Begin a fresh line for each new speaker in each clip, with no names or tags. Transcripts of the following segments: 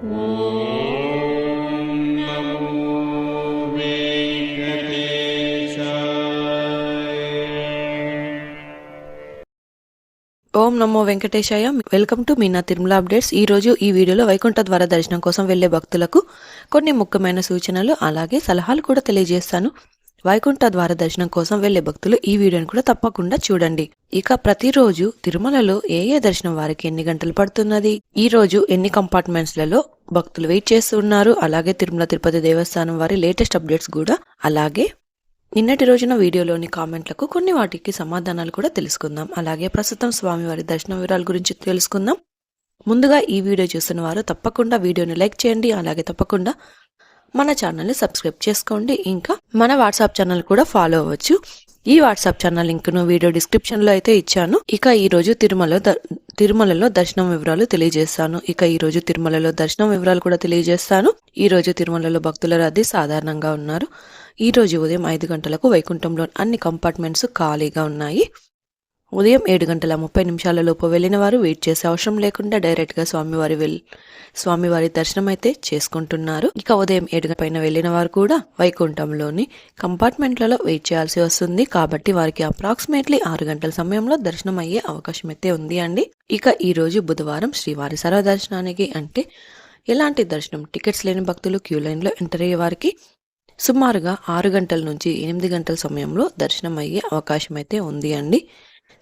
ఓం నమో వెంకటేశాయ. Welcome to Meena Tirumala updates. ఈ రోజు ఈ వీడియోలో వైకుంఠ ద్వార దర్శనం కోసం వెళ్ళే భక్తులకు కొన్ని ముఖ్యమైన సూచనలు అలాగే సలహాలు కూడా తెలియజేస్తాను. వైకుంఠ ద్వార దర్శనం కోసం వెళ్ళే భక్తులు ఈ వీడియోని కూడా తప్పకుండా చూడండి. ఇక ప్రతిరోజు తిరుమలలో ఏ ఏ దర్శనం వారికి ఎన్ని గంటలు పడుతున్నది? ఈ రోజు ఎన్ని కంపార్ట్మెంట్స్లలో భక్తులు వెయిట్ చేస్తున్నారు అలాగే తిరుమల తిరుపతి దేవస్థానం వారి లేటెస్ట్ అప్డేట్స్ కూడా అలాగే నిన్నటి రోజున వీడియోలోని కామెంట్లకు కొన్ని వాటికి సమాధానాలు కూడా తెలుసుకుందాం. అలాగే ప్రస్తుతం స్వామివారి దర్శన వివరాల గురించి తెలుసుకుందాం. ముందుగా ఈ వీడియో చూస్తున్న వారు తప్పకుండా వీడియోని లైక్ చేయండి. అలాగే తప్పకుండా మన ఛానల్ని సబ్స్క్రైబ్ చేసుకోండి. ఇంకా మన వాట్సాప్ ఛానల్ కూడా ఫాలో అవ్వచ్చు. ఈ వాట్సాప్ ఛానల్ లింక్ను వీడియో డిస్క్రిప్షన్లో అయితే ఇచ్చాను. ఇక ఈరోజు తిరుమల తిరుమలలో దర్శనం వివరాలు తెలియజేస్తాను. ఇక ఈ రోజు తిరుమలలో దర్శనం వివరాలు కూడా తెలియజేస్తాను. ఈ రోజు తిరుమలలో భక్తుల రద్దీ సాధారణంగా ఉన్నారు. ఈ రోజు ఉదయం ఐదు గంటలకు వైకుంఠంలో అన్ని కంపార్ట్మెంట్స్ ఖాళీగా ఉన్నాయి. ఉదయం ఏడు గంటల ముప్పై నిమిషాలలోపు వెళ్ళిన వారు వెయిట్ చేసే అవసరం లేకుండా డైరెక్ట్గా స్వామివారి వెల్ స్వామివారి దర్శనం అయితే చేసుకుంటున్నారు. ఇక ఉదయం ఏడు పైన వెళ్ళిన వారు కూడా వైకుంఠంలోని కంపార్ట్మెంట్లలో వెయిట్ చేయాల్సి వస్తుంది. కాబట్టి వారికి అప్రాక్సిమేట్లీ ఆరు గంటల సమయంలో దర్శనం అయ్యే అవకాశం అయితే ఉంది అండి. ఇక ఈ రోజు బుధవారం శ్రీవారి సర్వదర్శనానికి అంటే ఎలాంటి దర్శనం? టికెట్స్ లేని భక్తులు క్యూ లైన్లో ఎంటర్ అయ్యే వారికి సుమారుగా ఆరు గంటల నుంచి ఎనిమిది గంటల సమయంలో దర్శనం అయ్యే అవకాశం అయితే ఉంది అండి.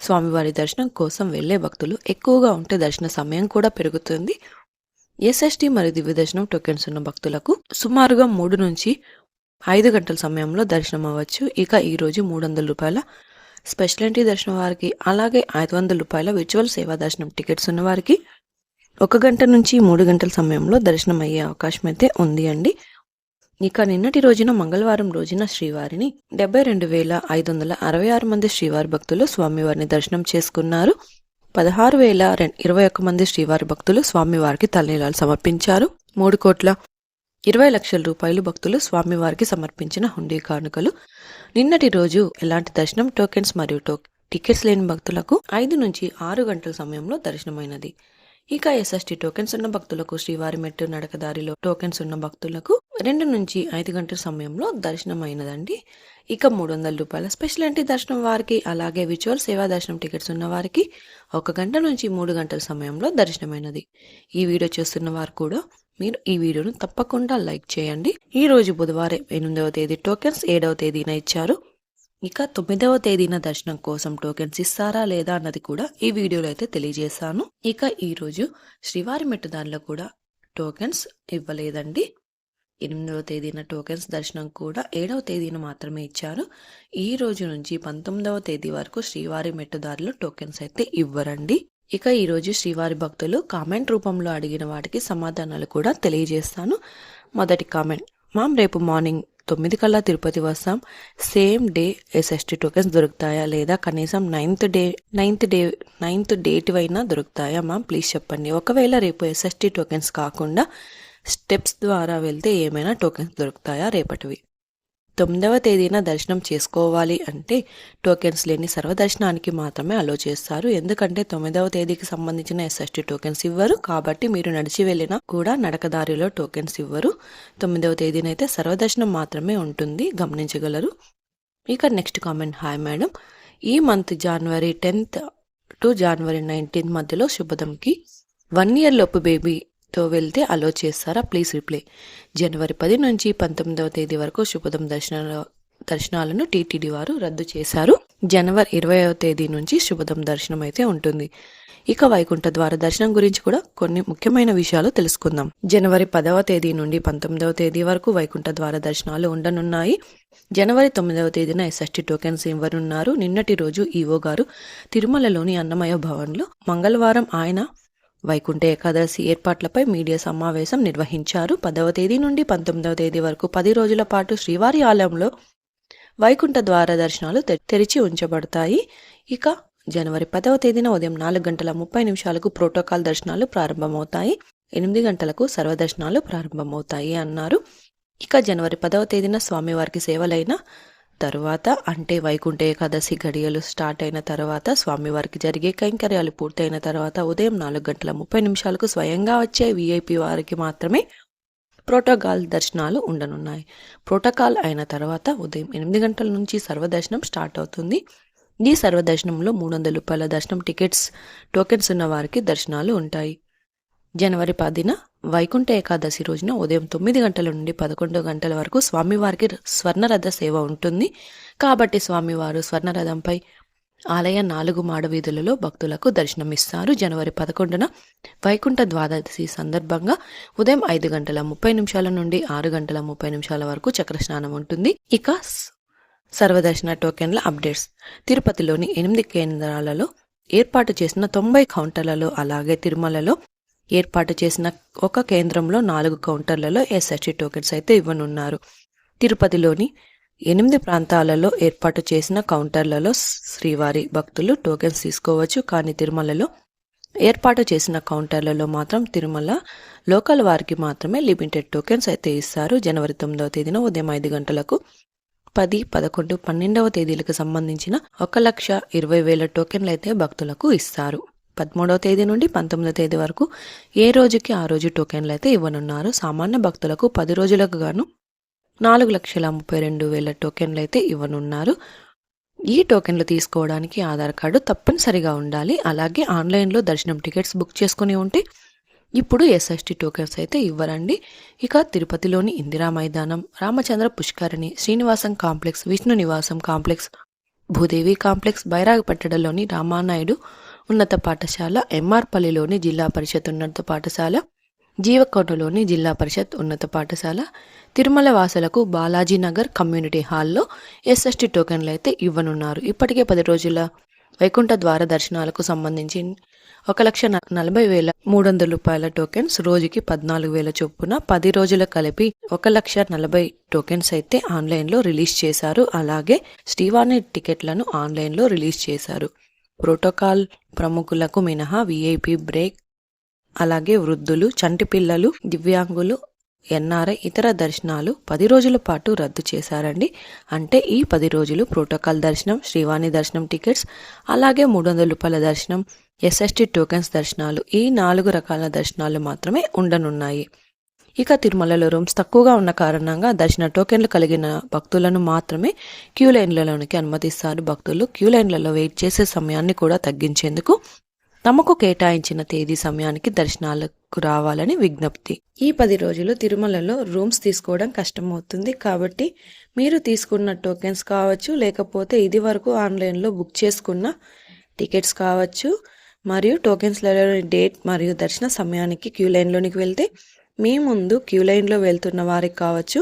స్వామివారి దర్శనం కోసం వెళ్ళే భక్తులు ఎక్కువగా ఉంటే దర్శన సమయం కూడా పెరుగుతుంది. ఎస్ఎస్టీ మరియు దివ్య దర్శనం టోకెన్స్ ఉన్న భక్తులకు సుమారుగా మూడు నుంచి ఐదు గంటల సమయంలో దర్శనం అవ్వచ్చు. ఇక ఈరోజు మూడు వందల రూపాయల స్పెషాలిటీ దర్శనం వారికి అలాగే ఐదు వందల రూపాయల విర్చువల్ సేవా దర్శనం టికెట్స్ ఉన్న వారికి ఒక గంట నుంచి మూడు గంటల సమయంలో దర్శనం అయ్యే అవకాశం అయితే ఉంది అండి. ఇక నిన్నటి రోజున మంగళవారం రోజున శ్రీవారిని డెబ్బై రెండు వేల ఐదు వందల అరవై ఆరు మంది శ్రీవారి భక్తులు స్వామివారిని దర్శనం చేసుకున్నారు. పదహారు వేల ఇరవై ఒక్క మంది శ్రీవారి భక్తులు స్వామివారికి తలనీలాలు సమర్పించారు. మూడు కోట్ల ఇరవై లక్షల రూపాయలు భక్తులు స్వామివారికి సమర్పించిన హుండీ కానుకలు. నిన్నటి రోజు ఎలాంటి దర్శనం టోకెన్స్ మరియు టో టికెట్స్ లేని భక్తులకు ఐదు నుంచి ఆరు గంటల సమయంలో దర్శనమైనది. ఇక ఎస్ఎస్టీ టోకెన్స్ ఉన్న భక్తులకు శ్రీవారి మెట్టు నడకదారిలో టోకెన్స్ ఉన్న భక్తులకు రెండు నుంచి ఐదు గంటల సమయంలో దర్శనం అయినదండి ఇక మూడు వందల రూపాయల స్పెషల్ ఎంట్రీ దర్శనం వారికి అలాగే విచువల్ సేవా దర్శనం టికెట్స్ ఉన్న వారికి ఒక గంట నుంచి మూడు గంటల సమయంలో దర్శనమైనది. ఈ వీడియో చూస్తున్న వారు కూడా మీరు ఈ వీడియోను తప్పకుండా లైక్ చేయండి. ఈ రోజు బుధవారం ఎనిమిదవ తేదీ టోకెన్స్ ఏడవ తేదీన ఇచ్చారు. ఇక తొమ్మిదవ తేదీన దర్శనం కోసం టోకెన్స్ ఇస్తారా లేదా అన్నది కూడా ఈ వీడియోలో అయితే తెలియజేశాను. ఇక ఈరోజు శ్రీవారి శ్రీవారి మెట్టుదారిలో కూడా టోకెన్స్ ఇవ్వలేదండి. ఎనిమిదవ తేదీన టోకెన్స్ దర్శనం కూడా ఏడవ తేదీన మాత్రమే ఇచ్చారు ఈ రోజు నుంచి పంతొమ్మిదవ తేదీ వరకు శ్రీవారి మెట్టుదారిలో టోకెన్స్ అయితే ఇవ్వరండి. ఇక ఈ రోజు శ్రీవారి భక్తులు కామెంట్ రూపంలో అడిగిన వాటికి సమాధానాలు కూడా తెలియజేస్తాను. మొదటి కామెంట్ మామ్ రేపు మార్నింగ్ తొమ్మిది కల్లా తిరుపతి వస్తాం. సేమ్ డే ఎస్ఎస్టీ టోకెన్స్ దొరుకుతాయా లేదా? కనీసం ninth day ninth day ninth date అయినా దొరుకుతాయా మ్యామ్? ప్లీజ్ చెప్పండి. ఒకవేళ రేపు ఎస్ఎస్టీ టోకెన్స్ కాకుండా స్టెప్స్ ద్వారా వెళ్తే ఏమైనా టోకెన్స్ దొరుకుతాయా రేపటివి? తొమ్మిదవ తేదీన దర్శనం చేసుకోవాలి అంటే టోకెన్స్ లేని సర్వదర్శనానికి మాత్రమే అలో చేస్తారు. ఎందుకంటే తొమ్మిదవ తేదీకి సంబంధించిన ఎస్ఎస్టీ టోకెన్స్ ఇవ్వరు. కాబట్టి మీరు నడిచి వెళ్ళినా కూడా నడకదారిలో టోకెన్స్ ఇవ్వరు. తొమ్మిదవ తేదీనైతే సర్వదర్శనం మాత్రమే ఉంటుంది. గమనించగలరు. ఇక నెక్స్ట్ కామెంట్ హాయ్ మేడం ఈ month January tenth to January nineteenth మధ్యలో శుభదంకి వన్ ఇయర్ లోపు బేబీ తో వెళ్తే అలో చేస్తారా? ప్లీజ్ రిప్లై జనవరి పది నుంచి పంతొమ్మిదవ తేదీ వరకు శుభదం దర్శనాల దర్శనాలను టీటీడీ వారు రద్దు చేశారు. జనవరి ఇరవైవ తేదీ నుంచి శుభదం దర్శనం అయితే ఉంటుంది. ఇక వైకుంఠ ద్వార దర్శనం గురించి కూడా కొన్ని ముఖ్యమైన విషయాలు తెలుసుకుందాం. జనవరి పదవ తేదీ నుండి పంతొమ్మిదవ తేదీ వరకు వైకుంఠ ద్వార దర్శనాలు ఉండనున్నాయి. జనవరి తొమ్మిదవ తేదీన ఎస్ఎస్టీ టోకెన్స్ ఇవ్వనున్నారు. నిన్నటి రోజు ఈవో గారు తిరుమలలోని అన్నమయ భవన్లో మంగళవారం ఆయన వైకుంఠ ఏకాదశి ఏర్పాట్లపై మీడియా సమావేశం నిర్వహించారు. పదవ తేదీ నుండి పంతొమ్మిదవ తేదీ వరకు పది రోజుల పాటు శ్రీవారి ఆలయంలో వైకుంఠ ద్వార దర్శనాలు తె- తెరిచి ఉంచబడతాయి. ఇక జనవరి పదవ తేదీన ఉదయం నాలుగు గంటల ముప్పై నిమిషాలకు ప్రోటోకాల్ దర్శనాలు ప్రారంభమవుతాయి. ఎనిమిది గంటలకు సర్వదర్శనాలు ప్రారంభమవుతాయి అన్నారు. ఇక జనవరి పదవ తేదీన స్వామివారికి సేవలైన తరువాత అంటే వైకుంఠ ఏకాదశి గడియలు స్టార్ట్ అయిన తర్వాత స్వామివారికి జరిగే కైంకర్యాలు పూర్తయిన తర్వాత ఉదయం నాలుగు గంటల ముప్పై నిమిషాలకు స్వయంగా వచ్చే విఐపి వారికి మాత్రమే ప్రోటోకాల్ దర్శనాలు ఉండనున్నాయి. ప్రోటోకాల్ అయిన తర్వాత ఉదయం ఎనిమిది గంటల నుంచి సర్వదర్శనం స్టార్ట్ అవుతుంది. ఈ సర్వదర్శనంలో మూడు వందల రూపాయల దర్శనం టికెట్స్ టోకెన్స్ ఉన్న వారికి దర్శనాలు ఉంటాయి. జనవరి పదిన వైకుంఠ ఏకాదశి రోజున ఉదయం తొమ్మిది గంటల నుండి పదకొండు గంటల వరకు స్వామివారికి స్వర్ణరథ సేవ ఉంటుంది. కాబట్టి స్వామివారు స్వర్ణరథంపై ఆలయ నాలుగు మాడ వీధులలో భక్తులకు దర్శనమిస్తారు. జనవరి పదకొండున వైకుంఠ ద్వాదశి సందర్భంగా ఉదయం ఐదు గంటల ముప్పై నిమిషాల నుండి ఆరు గంటల ముప్పై నిమిషాల వరకు చక్రస్నానం ఉంటుంది. ఇక సర్వదర్శన టోకెన్ల అప్డేట్స్. తిరుపతిలోని ఎనిమిది కేంద్రాలలో ఏర్పాటు చేసిన తొంభై కౌంటర్లలో అలాగే తిరుమలలో ఏర్పాటు చేసిన ఒక కేంద్రంలో నాలుగు కౌంటర్లలో ఎస్ఎస్టీ టోకెన్స్ అయితే ఇవ్వనున్నారు. తిరుపతిలోని ఎనిమిది ప్రాంతాలలో ఏర్పాటు చేసిన కౌంటర్లలో శ్రీవారి భక్తులు టోకెన్స్ తీసుకోవచ్చు కానీ తిరుమలలో ఏర్పాటు చేసిన కౌంటర్లలో మాత్రం తిరుమల లోకల్ వారికి మాత్రమే లిమిటెడ్ టోకెన్స్ అయితే ఇస్తారు. జనవరి తొమ్మిదవ తేదీన ఉదయం ఐదు గంటలకు పది పదకొండు పన్నెండవ తేదీలకు సంబంధించిన ఒక లక్ష ఇరవై వేల టోకెన్లు అయితే భక్తులకు ఇస్తారు. పదమూడవ తేదీ నుండి పంతొమ్మిదవ తేదీ వరకు ఏ రోజుకి ఆ రోజు టోకెన్లు అయితే ఇవ్వనున్నారు. సామాన్య భక్తులకు పది రోజులకు గాను నాలుగు లక్షల ముప్పై రెండు వేల టోకెన్లు అయితే ఇవ్వనున్నారు. ఈ టోకెన్లు తీసుకోవడానికి ఆధార్ కార్డు తప్పనిసరిగా ఉండాలి. అలాగే ఆన్లైన్లో దర్శనం టికెట్స్ బుక్ చేసుకుని ఉంటే ఇప్పుడు ఎస్ఎస్టి టోకెన్స్ అయితే ఇవ్వరండి. ఇక తిరుపతిలోని ఇందిరా మైదానం రామచంద్ర పుష్కరిణి Srinivasam complex Vishnu Nivasam complex Bhudevi complex బైరాగపట్టణలోని Ramanaidu ఉన్నత పాఠశాల ఎంఆర్పల్లిలోని జిల్లా పరిషత్ ఉన్నత పాఠశాల జీవకోటలోని జిల్లా పరిషత్ ఉన్నత పాఠశాల తిరుమల వాసులకు బాలాజీనగర్ కమ్యూనిటీ హాల్లో ఎస్ఎస్టీ టోకెన్లు అయితే ఇవ్వనున్నారు. ఇప్పటికే పది రోజుల వైకుంఠ ద్వార దర్శనాలకు సంబంధించి ఒక లక్ష నలభై వేల మూడు వందల రూపాయల టోకెన్స్ రోజుకి పద్నాలుగు వేల చొప్పున పది రోజుల కలిపి ఒక లక్ష నలభై టోకెన్స్ అయితే ఆన్లైన్లో రిలీజ్ చేశారు. అలాగే శ్రీవాణి టికెట్లను ఆన్లైన్లో రిలీజ్ చేశారు. ప్రోటోకాల్ ప్రముఖులకు మినహా వీఐపీ బ్రేక్ అలాగే వృద్ధులు చంటి పిల్లలు దివ్యాంగులు ఎన్ఆర్ఐ ఇతర దర్శనాలు పది రోజుల పాటు రద్దు చేశారండి. అంటే ఈ పది రోజులు ప్రోటోకాల్ దర్శనం శ్రీవాణి దర్శనం టికెట్స్ అలాగే మూడు వందల రూపాయల దర్శనం ఎస్ఎస్టీ టోకెన్స్ దర్శనాలు ఈ నాలుగు రకాల దర్శనాలు మాత్రమే ఉండనున్నాయి. ఇక తిరుమలలో రూమ్స్ తక్కువగా ఉన్న కారణంగా దర్శన టోకెన్లు కలిగిన భక్తులను మాత్రమే క్యూ లైన్లలోనికి అనుమతిస్తారు. భక్తులు క్యూ లైన్లలో వెయిట్ చేసే సమయాన్ని కూడా తగ్గించేందుకు తమకు కేటాయించిన తేదీ సమయానికి దర్శనాలకు రావాలని విజ్ఞప్తి. ఈ పది రోజులు తిరుమలలో రూమ్స్ తీసుకోవడం కష్టమవుతుంది కాబట్టి మీరు తీసుకున్న టోకెన్స్ కావచ్చు లేకపోతే ఇది వరకు ఆన్లైన్లో బుక్ చేసుకున్న టికెట్స్ కావచ్చు మరియు టోకెన్స్లలో డేట్ మరియు దర్శన సమయానికి క్యూ లైన్లోనికి వెళ్తే మీ ముందు క్యూ లైన్లో వెళ్తున్న వారికి కావచ్చు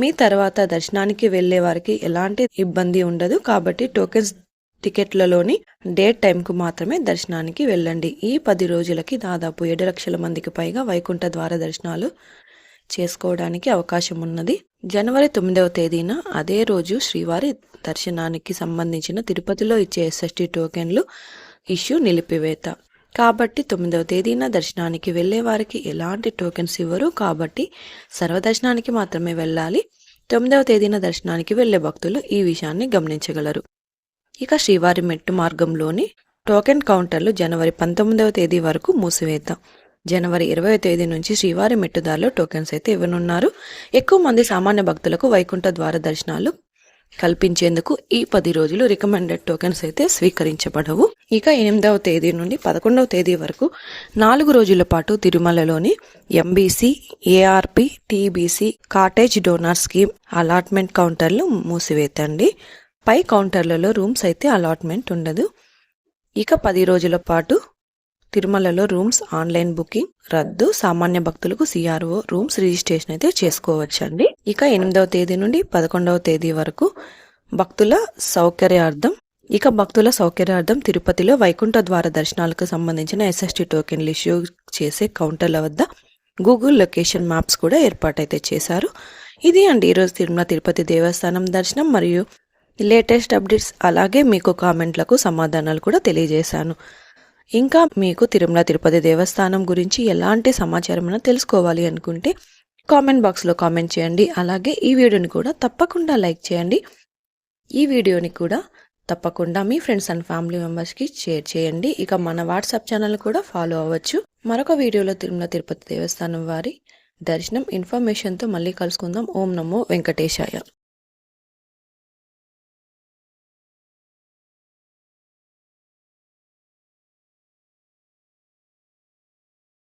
మీ తర్వాత దర్శనానికి వెళ్ళే వారికి ఎలాంటి ఇబ్బంది ఉండదు. కాబట్టి టోకెన్స్ టికెట్లలోని డేట్ టైంకు మాత్రమే దర్శనానికి వెళ్ళండి. ఈ పది రోజులకి దాదాపు ఏడు లక్షల మందికి పైగా వైకుంఠ ద్వార దర్శనాలు చేసుకోవడానికి అవకాశం ఉన్నది. జనవరి తొమ్మిదవ తేదీన అదే రోజు శ్రీవారి దర్శనానికి సంబంధించిన తిరుపతిలో ఇచ్చే ఎస్ఎస్టీ టోకెన్లు ఇష్యూ నిలిపివేత. కాబట్టి తొమ్మిదవ తేదీన దర్శనానికి వెళ్ళే వారికి ఎలాంటి టోకెన్స్ ఇవ్వరు. కాబట్టి సర్వదర్శనానికి మాత్రమే వెళ్ళాలి. తొమ్మిదవ తేదీన దర్శనానికి వెళ్ళే భక్తులు ఈ విషయాన్ని గమనించగలరు. ఇక శ్రీవారి మెట్టు మార్గంలోని టోకెన్ కౌంటర్లు జనవరి పంతొమ్మిదవ తేదీ వరకు మూసివేద్దాం. జనవరి ఇరవై తేదీ నుంచి శ్రీవారి మెట్టుదారులు టోకెన్స్ అయితే ఇవ్వనున్నారు. ఎక్కువ మంది సామాన్య భక్తులకు వైకుంఠ ద్వార దర్శనాలు కల్పించేందుకు ఈ పది రోజులు రికమెండెడ్ టోకెన్స్ అయితే స్వీకరించబడవు. ఇక ఎనిమిదవ తేదీ నుండి పదకొండవ తేదీ వరకు నాలుగు రోజుల పాటు తిరుమలలోని MBC ARP TBC cottage donor scheme allotment కౌంటర్లు మూసివేతండి. పై కౌంటర్లలో రూమ్స్ అయితే అలాట్మెంట్ ఉండదు. ఇక పది రోజుల పాటు తిరుమలలో రూమ్స్ ఆన్లైన్ బుకింగ్ రద్దు సామాన్య భక్తులకు సిఆర్ఓ రూమ్స్ రిజిస్ట్రేషన్ అయితే చేసుకోవచ్చండి. ఇక ఎనిమిదవ తేదీ నుండి పదకొండవ తేదీ వరకు భక్తుల సౌకర్యార్థం ఇక భక్తుల సౌకర్యార్థం తిరుపతిలో వైకుంఠ ద్వార దర్శనాలకు సంబంధించిన ఎస్ఎస్టీ టోకెన్లు ఇష్యూ చేసే కౌంటర్ల వద్ద గూగుల్ లొకేషన్ మ్యాప్స్ కూడా ఏర్పాటైతే చేశారు. ఇది అండి ఈరోజు తిరుమల తిరుపతి దేవస్థానం దర్శనం మరియు లేటెస్ట్ అప్డేట్స్ అలాగే మీకు కామెంట్లకు సమాధానాలు కూడా తెలియజేశాను. ఇంకా మీకు తిరుమల తిరుపతి దేవస్థానం గురించి ఎలాంటి సమాచారం తెలుసుకోవాలి అనుకుంటే కామెంట్ బాక్స్లో కామెంట్ చేయండి. అలాగే ఈ వీడియోని కూడా తప్పకుండా లైక్ చేయండి. ఈ వీడియోని కూడా తప్పకుండా మీ ఫ్రెండ్స్ అండ్ ఫ్యామిలీ మెంబర్స్కి షేర్ చేయండి. ఇక మన వాట్సాప్ ఛానల్ కూడా ఫాలో అవ్వచ్చు. మరొక వీడియోలో తిరుమల తిరుపతి దేవస్థానం వారి దర్శనం ఇన్ఫర్మేషన్తో మళ్ళీ కలుసుకుందాం. ఓం నమో వెంకటేశాయ.